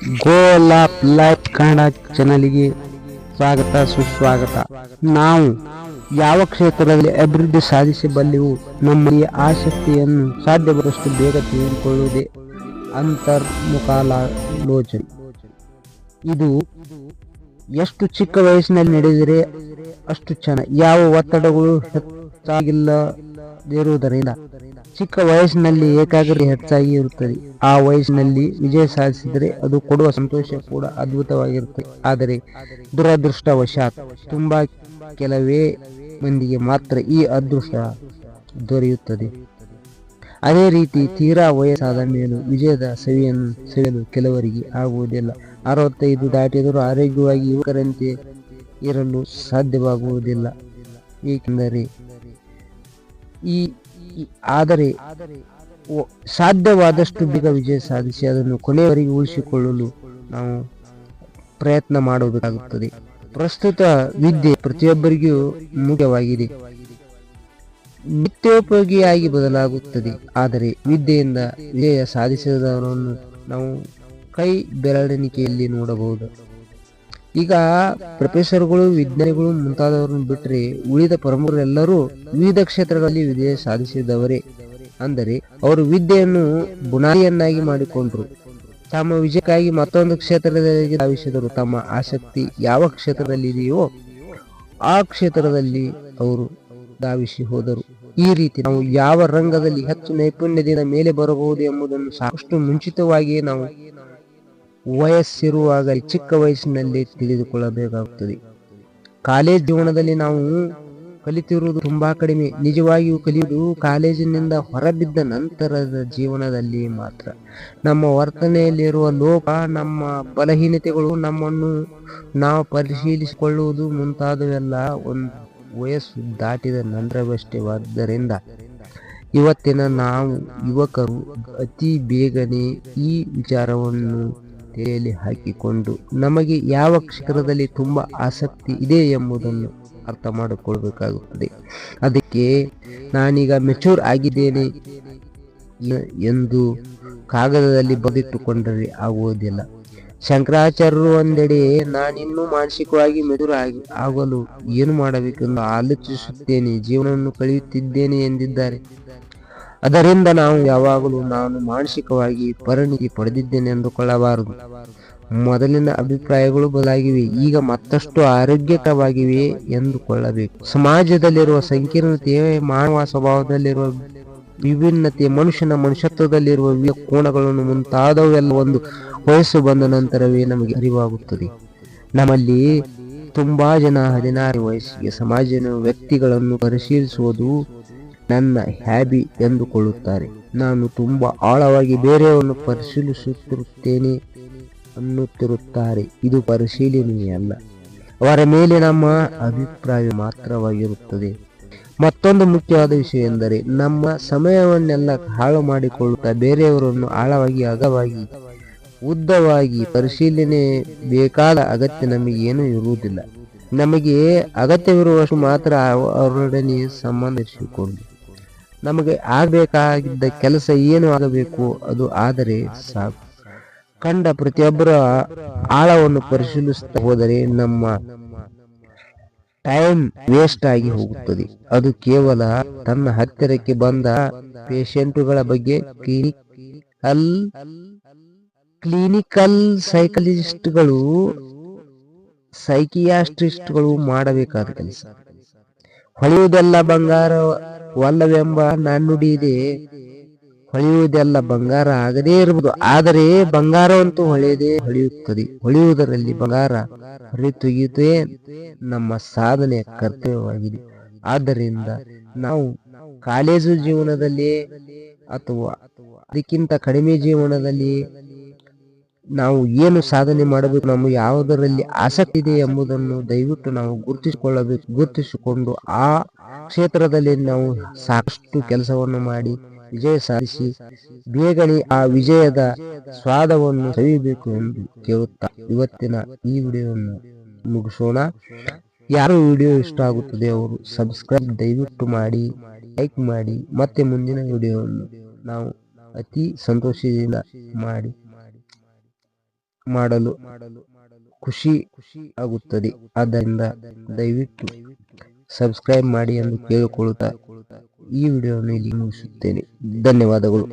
ಗೋಲಾಪ್ life Kannada ಚಾನಲ್ಗೆ ಸ್ವಾಗತ, ಸುಸ್ವಾಗತ. ನಾವು ಯಾವ ಕ್ಷೇತ್ರದಲ್ಲಿ ಅಭಿವೃದ್ಧಿ ಸಾಧಿಸಬಲ್ಲೆವು ನಮ್ಮ ಈ ಆಸಕ್ತಿಯನ್ನು ಸಾಧ್ಯವಾದಷ್ಟು ಬೇಗ ತಿಳಿದುಕೊಳ್ಳುವುದೇ ಅಂತರ್ಮುಖಾಲೋಚನೆ. ಇದು ಎಷ್ಟು ಚಿಕ್ಕ ವಯಸ್ಸಿನಲ್ಲಿ ನಡೆದರೆ ಅಷ್ಟು ಚೆನ್ನ ಯಾವ ಒತ್ತಡಗಳು ಹೆಚ್ಚಾಗಿಲ್ಲದಿರುವುದರಿಂದ ಚಿಕ್ಕ ವಯಸ್ಸಿನಲ್ಲಿ ಏಕಾಗ್ರತೆ ಹೆಚ್ಚಾಗಿ ಇರುತ್ತದೆ. ಆ ವಯಸ್ಸಿನಲ್ಲಿ ವಿಜಯ ಸಾಧಿಸಿದರೆ ಅದು ಕೊಡುವ ಸಂತೋಷ ಕೂಡ ಅದ್ಭುತವಾಗಿರುತ್ತದೆ. ಆದರೆ ದುರದೃಷ್ಟವಶಾತ್ ತುಂಬಾ ಕೆಲವೇ ಮಂದಿಗೆ ಮಾತ್ರ ಈ ಅದೃಷ್ಟ ದೊರೆಯುತ್ತದೆ. ಅದೇ ರೀತಿ ತೀರಾ ವಯಸ್ಸಾದ ಮೇಲೂ ವಿಜಯದ ಸವಿಯನ್ನು ಸವಿಯಲು ಕೆಲವರಿಗೆ ಆಗುವುದಿಲ್ಲ. ಅರವತ್ತೈದು ದಾಟಿದರೂ ಆರೋಗ್ಯವಾಗಿ ಯುವಕರಂತೆ ಇರಲು ಸಾಧ್ಯವಾಗುವುದಿಲ್ಲ. ಏಕೆಂದರೆ ಈ ಆದರೆ ಸಾಧ್ಯವಾದಷ್ಟು ಬೇಗ ವಿಜಯ ಸಾಧಿಸಿ ಅದನ್ನು ಕೊನೆಯವರೆಗೆ ಉಳಿಸಿಕೊಳ್ಳಲು ನಾವು ಪ್ರಯತ್ನ ಮಾಡಬೇಕಾಗುತ್ತದೆ ಪ್ರಸ್ತುತ ವಿದ್ಯೆ ಪ್ರತಿಯೊಬ್ಬರಿಗೂ ಮುಖ್ಯವಾಗಿದೆ. ನಿತ್ಯೋಪಯೋಗಿಯಾಗಿ ಬದಲಾಗುತ್ತದೆ. ಆದರೆ ವಿದ್ಯೆಯಿಂದ ವಿಜಯ ಸಾಧಿಸಿದವರನ್ನು ನಾವು ಕೈ ಬೆರಳೆಣಿಕೆಯಲ್ಲಿ ನೋಡಬಹುದು. ಈಗ ಪ್ರೊಫೆಸರ್ಗಳು, ವಿಜ್ಞಾನಿಗಳು ಮುಂತಾದವರನ್ನು ಬಿಟ್ಟರೆ ಉಳಿದ ಪ್ರಮುಖರೆಲ್ಲರೂ ವಿವಿಧ ಕ್ಷೇತ್ರಗಳಲ್ಲಿ ವಿಜಯ ಸಾಧಿಸಿದವರೇ. ಅಂದರೆ ಅವರು ವಿದ್ಯೆಯನ್ನು ಬುನಾದಿಯನ್ನಾಗಿ ಮಾಡಿಕೊಂಡರು. ತಮ್ಮ ವಿಜಯಕ್ಕಾಗಿ ಮತ್ತೊಂದು ಕ್ಷೇತ್ರದಲ್ಲಿ ಧಾವಿಸಿದರು ತಮ್ಮ ಆಸಕ್ತಿ ಯಾವ ಕ್ಷೇತ್ರದಲ್ಲಿ ಇದೆಯೋ ಆ ಕ್ಷೇತ್ರದಲ್ಲಿ ಅವರು ಧಾವಿಸಿ ಹೋದರು. ಈ ರೀತಿ ನಾವು ಯಾವ ರಂಗದಲ್ಲಿ ಹೆಚ್ಚು ನೈಪುಣ್ಯದಿಂದ ಮೇಲೆ ಬರಬಹುದು ಎಂಬುದನ್ನು ಸಾಕಷ್ಟು ಮುಂಚಿತವಾಗಿಯೇ ನಾವು ವಯಸ್ಸಿರುವಾಗ, ಚಿಕ್ಕ ವಯಸ್ಸಿನಲ್ಲಿ ತಿಳಿದುಕೊಳ್ಳಬೇಕಾಗುತ್ತದೆ. ಕಾಲೇಜ್ ಜೀವನದಲ್ಲಿ ನಾವು ಕಲಿತಿರುವುದು ತುಂಬಾ ಕಡಿಮೆ. ನಿಜವಾಗಿಯೂ ಕಲಿಯುವುದು ಕಾಲೇಜಿನಿಂದ ಹೊರಬಿದ್ದ ನಂತರದ ಜೀವನದಲ್ಲಿ ಮಾತ್ರ. ನಮ್ಮ ವರ್ತನೆಯಲ್ಲಿರುವ ಲೋಪ, ನಮ್ಮ ಬಲಹೀನತೆಗಳು ನಮ್ಮನ್ನು ನಾವು ಪರಿಶೀಲಿಸಿಕೊಳ್ಳುವುದು ಮುಂತಾದವೆಲ್ಲ ಒಂದು ವಯಸ್ಸು ದಾಟಿದ ನಂತರವಷ್ಟೇವಾದ್ದರಿಂದ ಇವತ್ತಿನ ನಾವು ಯುವಕರು ಅತಿ ಬೇಗನೆ ಈ ವಿಚಾರವನ್ನು ತಲೆಯಲ್ಲಿ ಹಾಕಿಕೊಂಡು ನಮಗೆ ಯಾವ ಕ್ಷೇತ್ರದಲ್ಲಿ ತುಂಬ ಆಸಕ್ತಿ ಇದೆ ಎಂಬುದನ್ನು ಅರ್ಥ ಮಾಡಿಕೊಳ್ಬೇಕಾಗುತ್ತದೆ. ಅದಕ್ಕೆ ನಾನೀಗ ಮೆಚೂರ್ ಆಗಿದ್ದೇನೆ ಎಂದು ಕಾಗದದಲ್ಲಿ ಬದಿಟ್ಟುಕೊಂಡರೆ ಆಗುವುದಿಲ್ಲ. ಶಂಕರಾಚಾರ್ಯರು ಒಂದೆಡೆ, ನಾನಿನ್ನೂ ಮಾನಸಿಕವಾಗಿ ಮೆದುರು ಆಗಿ ಆಗಲು ಏನು ಮಾಡಬೇಕೆಂದು ಆಲೋಚಿಸುತ್ತೇನೆ, ಜೀವನವನ್ನು ಕಳೆಯುತ್ತಿದ್ದೇನೆ ಎಂದಿದ್ದಾರೆ. ಅದರಿಂದ ನಾವು ಯಾವಾಗಲೂ ನಾನು ಮಾನಸಿಕವಾಗಿ ಪರಿಣಿತಿ ಪಡೆದಿದ್ದೇನೆ ಎಂದುಕೊಳ್ಳಬಾರದು. ಮೊದಲಿನ ಅಭಿಪ್ರಾಯಗಳು ಬದಲಾಗಿವೆ, ಈಗ ಮತ್ತಷ್ಟು ಆರೋಗ್ಯಕರವಾಗಿವೆ ಎಂದುಕೊಳ್ಳಬೇಕು. ಸಮಾಜದಲ್ಲಿರುವ ಸಂಕೀರ್ಣತೆ, ಮಾನವ ಸ್ವಭಾವದಲ್ಲಿರುವ ವಿಭಿನ್ನತೆ, ಮನುಷ್ಯನ ಮನುಷ್ಯತ್ವದಲ್ಲಿರುವ ಕೋಣಗಳನ್ನು ಮುಂತಾದವೆಲ್ಲ ಒಂದು ವಯಸ್ಸು ಬಂದ ನಂತರವೇ ನಮಗೆ ಅರಿವಾಗುತ್ತದೆ. ನಮ್ಮಲ್ಲಿ ತುಂಬಾ ಜನ ಹದಿನಾರು ವಯಸ್ಸಿಗೆ ಸಮಾಜದ ವ್ಯಕ್ತಿಗಳನ್ನು ಪರಿಶೀಲಿಸುವುದು ನನ್ನ ಹ್ಯಾಬಿ ಎಂದುಕೊಳ್ಳುತ್ತಾರೆ. ನಾನು ತುಂಬಾ ಆಳವಾಗಿ ಬೇರೆಯವರನ್ನು ಪರಿಶೀಲಿಸುತ್ತಿರುತ್ತೇನೆ ಅನ್ನುತ್ತಿರುತ್ತಾರೆ. ಇದು ಪರಿಶೀಲನೆಯಲ್ಲ ಅವರ ಮೇಲೆ ನಮ್ಮ ಅಭಿಪ್ರಾಯ ಮಾತ್ರವಾಗಿರುತ್ತದೆ. ಮತ್ತೊಂದು ಮುಖ್ಯವಾದ ವಿಷಯ ಎಂದರೆ, ನಮ್ಮ ಸಮಯವನ್ನೆಲ್ಲ ಹಾಳು ಮಾಡಿಕೊಳ್ಳುತ್ತಾ ಬೇರೆಯವರನ್ನು ಆಳವಾಗಿ ಅಗವಾಗಿ, ಉದ್ದವಾಗಿ ಪರಿಶೀಲನೆ ಬೇಕಾದ ಅಗತ್ಯ ನಮಗೆ ಏನೂ ಇರುವುದಿಲ್ಲ. ನಮಗೆ ಅಗತ್ಯವಿರುವಷ್ಟು ಮಾತ್ರ ಅವ- ಅವರೊಡನೆ ಸಂಬಂಧ ಇರಿಸಿಕೊಂಡು. ನಮಗೆ ಆಗಬೇಕಾಗಿದ್ದ ಕೆಲಸ ಏನು ಆಗಬೇಕು ಅದು ಆದರೆ ಸಾಕು. ಕಂಡ ಪ್ರತಿಯೊಬ್ಬರ ಆಳವನ್ನು ಪರಿಶೀಲಿಸುತ್ತಾ ಹೋದರೆ ನಮ್ಮ ಟೈಮ್ ವೇಸ್ಟ್ ಆಗಿ ಹೋಗುತ್ತದೆ. ಅದು ಕೇವಲ ತನ್ನ ಹತ್ತಿರಕ್ಕೆ ಬಂದ ಪೇಷಂಟುಗಳ ಬಗ್ಗೆ ಕ್ಲಿನಿಕಲ್ ಕ್ಲಿನಿಕಲ್ ಸೈಕಲಿಸ್ಟ್ಗಳು ಸೈಕಿಯಾಸ್ಟ್ರಿಸ್ಟ್ಗಳು ಮಾಡಬೇಕಾದ ಕೆಲಸ. ಹೊಳೆಯುವುದೆಲ್ಲ ಬಂಗಾರವಲ್ಲವೆಂಬ ನಾಣ್ಣುಡಿ ಇದೆ ಹೊಳೆಯುವುದೆಲ್ಲ ಬಂಗಾರ ಆಗದೇ ಇರಬಹುದು ಆದರೆ ಬಂಗಾರವಂತೂ ಹೊಳೆಯದೆ ಹೊಳೆಯುತ್ತದೆ. ಹೊಳೆಯುವುದರಲ್ಲಿ ಬಂಗಾರ ಹೊರತುಗಿಯುತ್ತೇ ನಮ್ಮ ಸಾಧನೆಯ ಕರ್ತವ್ಯವಾಗಿದೆ. ಆದ್ದರಿಂದ ನಾವು ಕಾಲೇಜು ಜೀವನದಲ್ಲಿ ಅಥವಾ ಅದಕ್ಕಿಂತ ಕಡಿಮೆ ಜೀವನದಲ್ಲಿ ನಾವು ಏನು ಸಾಧನೆ ಮಾಡಬೇಕು ನಮಗೆ ಯಾವುದರಲ್ಲಿ ಆಸಕ್ತಿ ಇದೆ ಎಂಬುದನ್ನು ದಯವಿಟ್ಟು ನಾವು ಗುರುತಿಸಿಕೊಳ್ಳಬೇಕು, ಗುರುತಿಸಿಕೊಂಡು ಆ ಕ್ಷೇತ್ರದಲ್ಲಿ ನಾವು ಸಾಕಷ್ಟು ಕೆಲಸವನ್ನು ಮಾಡಿ ವಿಜಯ ಸಾಧಿಸಿ, ಬೇಗನೆ ಆ ವಿಜಯದ ಸ್ವಾದವನ್ನು ಸವಿಯಬೇಕು ಎಂದು ಕೇಳುತ್ತಾ ಇವತ್ತಿನ ಈ ವಿಡಿಯೋವನ್ನು ಮುಗಿಸೋಣ. ಯಾರು ವಿಡಿಯೋ ಇಷ್ಟ ಆಗುತ್ತದೆ ಅವರು ಸಬ್ಸ್ಕ್ರೈಬ್ ದಯವಿಟ್ಟು ಮಾಡಿ ಲೈಕ್ ಮಾಡಿ, ಮತ್ತೆ ಮುಂದಿನ ವಿಡಿಯೋವನ್ನು ನಾವು ಅತಿ ಸಂತೋಷದಿಂದ ಮಾಡಿ. ಮಾಡಲು ಖುಷಿ ಆಗುತ್ತದೆ. ಆದ್ದರಿಂದ ದಯವಿಟ್ಟು ಸಬ್ಸ್ಕ್ರೈಬ್ ಮಾಡಿ ಎಂದು ಕೇಳಿಕೊಳ್ಳುತ್ತಾ ಈ ವಿಡಿಯೋ ಇಲ್ಲಿ ಮುಗಿಸುತ್ತೇನೆ. ಧನ್ಯವಾದಗಳು.